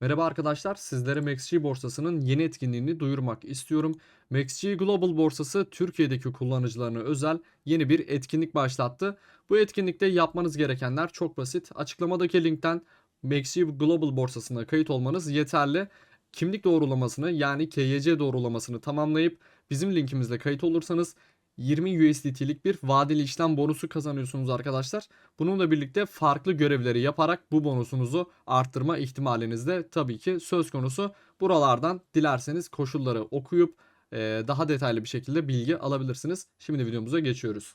Merhaba arkadaşlar, sizlere MaxG borsasının yeni etkinliğini duyurmak istiyorum. MaxG Global borsası Türkiye'deki kullanıcılarına özel yeni bir etkinlik başlattı. Bu etkinlikte yapmanız gerekenler çok basit. Açıklamadaki linkten MaxG Global borsasına kayıt olmanız yeterli. Kimlik doğrulamasını yani KYC doğrulamasını tamamlayıp bizim linkimizle kayıt olursanız 20 USDT'lik bir vadeli işlem bonusu kazanıyorsunuz arkadaşlar. Bununla birlikte farklı görevleri yaparak bu bonusunuzu arttırma ihtimaliniz de tabii ki söz konusu. Buralardan dilerseniz koşulları okuyup e, daha detaylı bir şekilde bilgi alabilirsiniz. Şimdi videomuza geçiyoruz.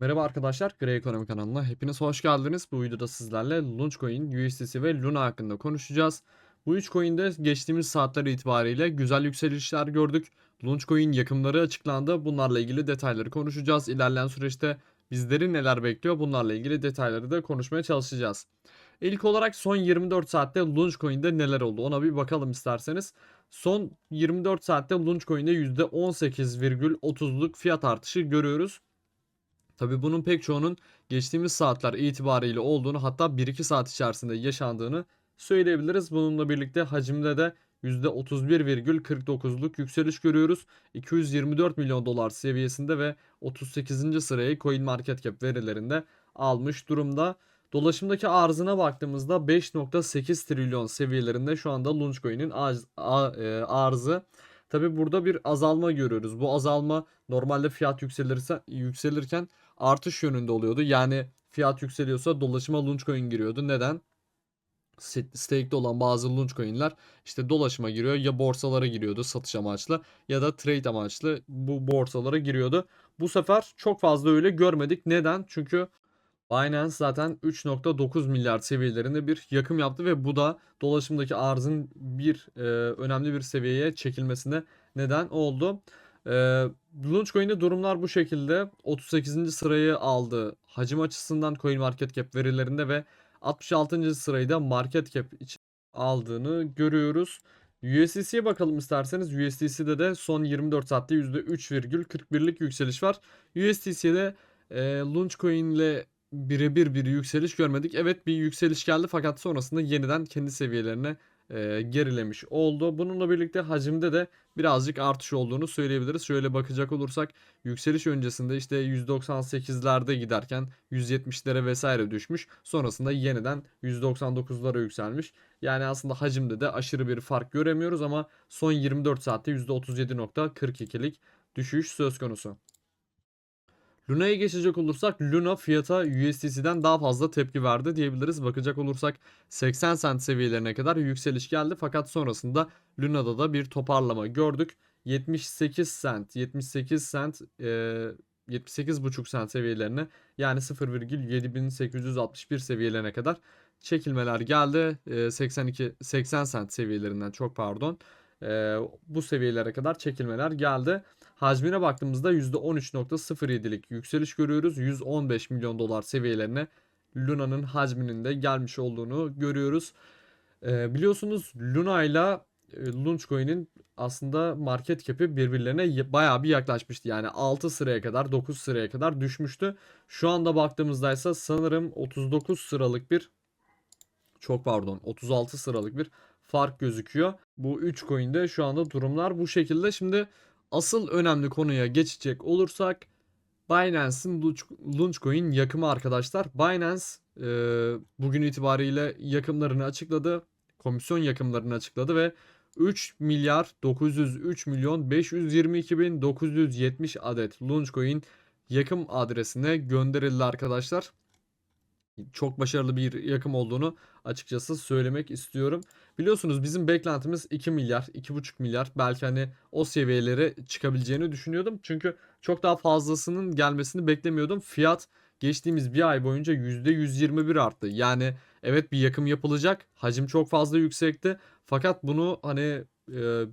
Merhaba arkadaşlar, Grey Ekonomi kanalına hepiniz hoş geldiniz. Bu videoda sizlerle Launchcoin, USDC ve Luna hakkında konuşacağız. Bu üç coin'de geçtiğimiz saatler itibariyle güzel yükselişler gördük. Launchcoin yakımları açıklandı. Bunlarla ilgili detayları konuşacağız. İlerleyen süreçte bizleri neler bekliyor bunlarla ilgili detayları da konuşmaya çalışacağız. İlk olarak son 24 saatte Launchcoin'de neler oldu ona bir bakalım isterseniz. Son 24 saatte Launchcoin'de %18,30'luk fiyat artışı görüyoruz. Tabi bunun pek çoğunun geçtiğimiz saatler itibariyle olduğunu hatta 1-2 saat içerisinde yaşandığını söyleyebiliriz. Bununla birlikte hacimde de %31,49'luk yükseliş görüyoruz. 224 milyon dolar seviyesinde ve 38. sırayı CoinMarketCap verilerinde almış durumda. Dolaşımdaki arzına baktığımızda 5.8 trilyon seviyelerinde şu anda Launchcoin'in e, arzı. Tabi burada bir azalma görüyoruz. Bu azalma normalde fiyat yükselirse yükselirken artış yönünde oluyordu. Yani fiyat yükseliyorsa dolaşıma Launchcoin giriyordu. Neden? Stake'de olan bazı launch coin'ler işte dolaşıma giriyor ya borsalara giriyordu satış amaçlı ya da trade amaçlı bu borsalara giriyordu. Bu sefer çok fazla öyle görmedik. Neden? Çünkü Binance zaten 3.9 milyar seviyelerinde bir yakım yaptı ve bu da dolaşımdaki arzın bir e, önemli bir seviyeye çekilmesine neden oldu. E, Launchcoin'de durumlar bu şekilde. 38. sırayı aldı. Hacim açısından CoinMarketCap verilerinde ve 66. sırayı da market cap için aldığını görüyoruz. USDC'ye bakalım isterseniz. USDC'de de son 24 saatte %3,41'lik yükseliş var. USDC'de e, Launchcoin ile birebir bir yükseliş görmedik. Evet bir yükseliş geldi fakat sonrasında yeniden kendi seviyelerine e, gerilemiş oldu. Bununla birlikte hacimde de birazcık artış olduğunu söyleyebiliriz. Şöyle bakacak olursak yükseliş öncesinde işte 198'lerde giderken 170'lere vesaire düşmüş. Sonrasında yeniden 199'lara yükselmiş. Yani aslında hacimde de aşırı bir fark göremiyoruz ama son 24 saatte %37.42'lik düşüş söz konusu. Luna'ya geçecek olursak Luna fiyata USDC'den daha fazla tepki verdi diyebiliriz. Bakacak olursak 80 cent seviyelerine kadar yükseliş geldi fakat sonrasında Luna'da da bir toparlama gördük. 78 cent, 78 cent, e, 78,5 cent seviyelerine yani 0,7861 seviyelerine kadar çekilmeler geldi. E, 82 80 cent seviyelerinden çok pardon. E, bu seviyelere kadar çekilmeler geldi. Hacmine baktığımızda %13.07'lik yükseliş görüyoruz. 115 milyon dolar seviyelerine Luna'nın hacminin de gelmiş olduğunu görüyoruz. Ee, biliyorsunuz Luna ile Launchcoin'in aslında market cap'i birbirlerine bayağı bir yaklaşmıştı. Yani 6 sıraya kadar 9 sıraya kadar düşmüştü. Şu anda baktığımızda ise sanırım 39 sıralık bir çok pardon 36 sıralık bir fark gözüküyor. Bu 3 coin'de şu anda durumlar bu şekilde. Şimdi asıl önemli konuya geçecek olursak Binance'in Launchcoin yakımı arkadaşlar. Binance e, bugün itibariyle yakımlarını açıkladı. Komisyon yakımlarını açıkladı ve 3 milyar 903 milyon 522 bin 970 adet Launchcoin yakım adresine gönderildi arkadaşlar çok başarılı bir yakım olduğunu açıkçası söylemek istiyorum. Biliyorsunuz bizim beklentimiz 2 milyar, 2,5 milyar belki hani o seviyelere çıkabileceğini düşünüyordum. Çünkü çok daha fazlasının gelmesini beklemiyordum. Fiyat geçtiğimiz bir ay boyunca %121 arttı. Yani evet bir yakım yapılacak. Hacim çok fazla yüksekti. Fakat bunu hani e,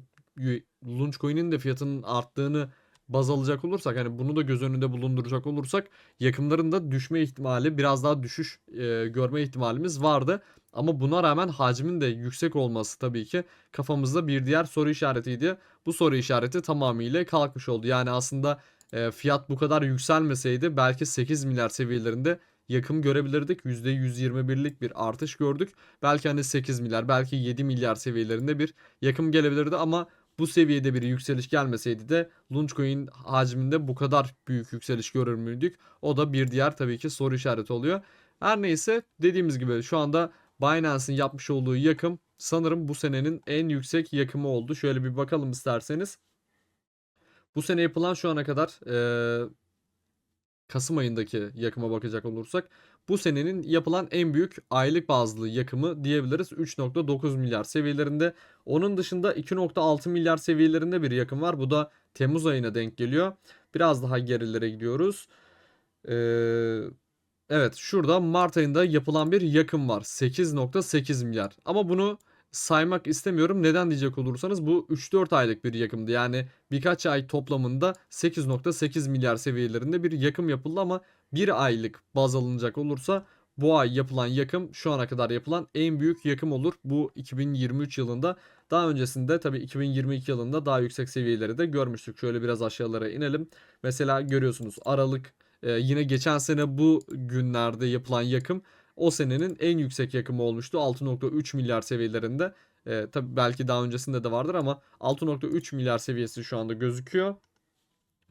Launchcoin'in de fiyatının arttığını baz alacak olursak hani bunu da göz önünde bulunduracak olursak yakımların da düşme ihtimali biraz daha düşüş e, görme ihtimalimiz vardı. Ama buna rağmen hacmin de yüksek olması tabii ki kafamızda bir diğer soru işaretiydi. Bu soru işareti tamamıyla kalkmış oldu. Yani aslında e, fiyat bu kadar yükselmeseydi belki 8 milyar seviyelerinde yakım görebilirdik. %121'lik bir artış gördük. Belki hani 8 milyar belki 7 milyar seviyelerinde bir yakım gelebilirdi ama bu seviyede bir yükseliş gelmeseydi de Launchcoin hacminde bu kadar büyük yükseliş görür müydük? O da bir diğer tabii ki soru işareti oluyor. Her neyse dediğimiz gibi şu anda Binance'in yapmış olduğu yakım sanırım bu senenin en yüksek yakımı oldu. Şöyle bir bakalım isterseniz. Bu sene yapılan şu ana kadar eee, Kasım ayındaki yakıma bakacak olursak bu senenin yapılan en büyük aylık bazlı yakımı diyebiliriz. 3.9 milyar seviyelerinde. Onun dışında 2.6 milyar seviyelerinde bir yakım var. Bu da Temmuz ayına denk geliyor. Biraz daha gerilere gidiyoruz. Ee, evet şurada Mart ayında yapılan bir yakım var. 8.8 milyar. Ama bunu saymak istemiyorum. Neden diyecek olursanız bu 3-4 aylık bir yakımdı. Yani birkaç ay toplamında 8.8 milyar seviyelerinde bir yakım yapıldı ama bir aylık baz alınacak olursa bu ay yapılan yakım şu ana kadar yapılan en büyük yakım olur. Bu 2023 yılında. Daha öncesinde tabii 2022 yılında daha yüksek seviyeleri de görmüştük. Şöyle biraz aşağılara inelim. Mesela görüyorsunuz Aralık e, yine geçen sene bu günlerde yapılan yakım o senenin en yüksek yakımı olmuştu. 6.3 milyar seviyelerinde. E, tabii belki daha öncesinde de vardır ama 6.3 milyar seviyesi şu anda gözüküyor.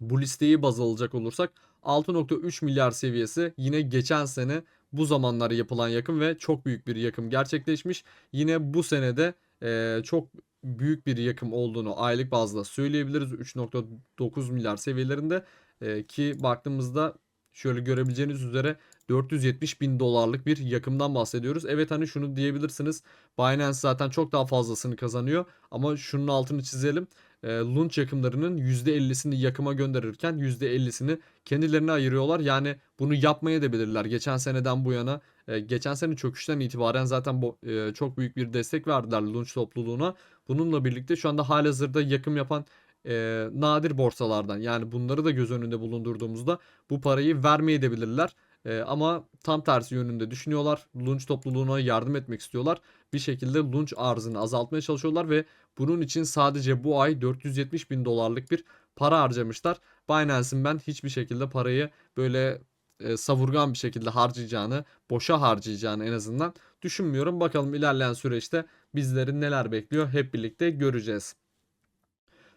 Bu listeyi baz alacak olursak 6.3 milyar seviyesi yine geçen sene bu zamanlara yapılan yakım ve çok büyük bir yakım gerçekleşmiş. Yine bu senede e, çok büyük bir yakım olduğunu aylık bazda söyleyebiliriz. 3.9 milyar seviyelerinde e, ki baktığımızda şöyle görebileceğiniz üzere 470 bin dolarlık bir yakımdan bahsediyoruz. Evet hani şunu diyebilirsiniz. Binance zaten çok daha fazlasını kazanıyor. Ama şunun altını çizelim. E, launch yakımlarının %50'sini yakıma gönderirken %50'sini kendilerine ayırıyorlar. Yani bunu yapmaya da bilirler. Geçen seneden bu yana e, geçen sene çöküşten itibaren zaten bu, e, çok büyük bir destek verdiler launch topluluğuna. Bununla birlikte şu anda halihazırda yakım yapan e, nadir borsalardan yani bunları da göz önünde bulundurduğumuzda bu parayı vermeye de bilirler. E, ama tam tersi yönünde düşünüyorlar. Launch topluluğuna yardım etmek istiyorlar. Bir şekilde launch arzını azaltmaya çalışıyorlar ve bunun için sadece bu ay 470 bin dolarlık bir para harcamışlar. Binance'in ben hiçbir şekilde parayı böyle e, savurgan bir şekilde harcayacağını, boşa harcayacağını en azından düşünmüyorum. Bakalım ilerleyen süreçte bizleri neler bekliyor hep birlikte göreceğiz.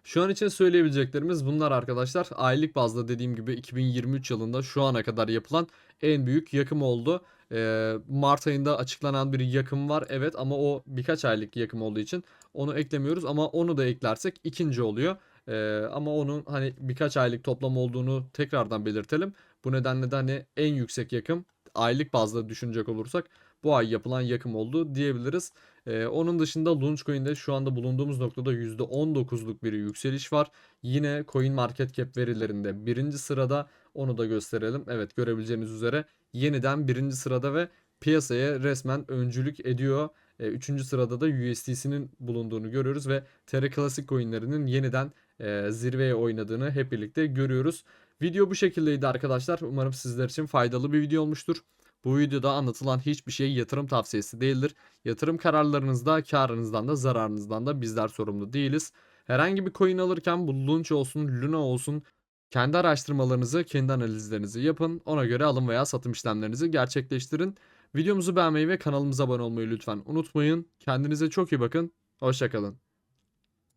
Şu an için söyleyebileceklerimiz bunlar arkadaşlar. Aylık bazda dediğim gibi 2023 yılında şu ana kadar yapılan en büyük yakım oldu. Ee, Mart ayında açıklanan bir yakım var evet ama o birkaç aylık yakım olduğu için onu eklemiyoruz ama onu da eklersek ikinci oluyor. Ee, ama onun hani birkaç aylık toplam olduğunu tekrardan belirtelim. Bu nedenle de hani en yüksek yakım aylık bazda düşünecek olursak bu ay yapılan yakım oldu diyebiliriz. Ee, onun dışında Launchcoin'de şu anda bulunduğumuz noktada %19'luk bir yükseliş var. Yine Coin Market Cap verilerinde birinci sırada onu da gösterelim. Evet görebileceğiniz üzere yeniden birinci sırada ve piyasaya resmen öncülük ediyor. E, üçüncü sırada da USDC'nin bulunduğunu görüyoruz ve Terra Classic coinlerinin yeniden e, zirveye oynadığını hep birlikte görüyoruz. Video bu şekildeydi arkadaşlar. Umarım sizler için faydalı bir video olmuştur. Bu videoda anlatılan hiçbir şey yatırım tavsiyesi değildir. Yatırım kararlarınızda karınızdan da zararınızdan da bizler sorumlu değiliz. Herhangi bir coin alırken bu Launch olsun, Luna olsun kendi araştırmalarınızı, kendi analizlerinizi yapın. Ona göre alım veya satım işlemlerinizi gerçekleştirin. Videomuzu beğenmeyi ve kanalımıza abone olmayı lütfen unutmayın. Kendinize çok iyi bakın. Hoşçakalın.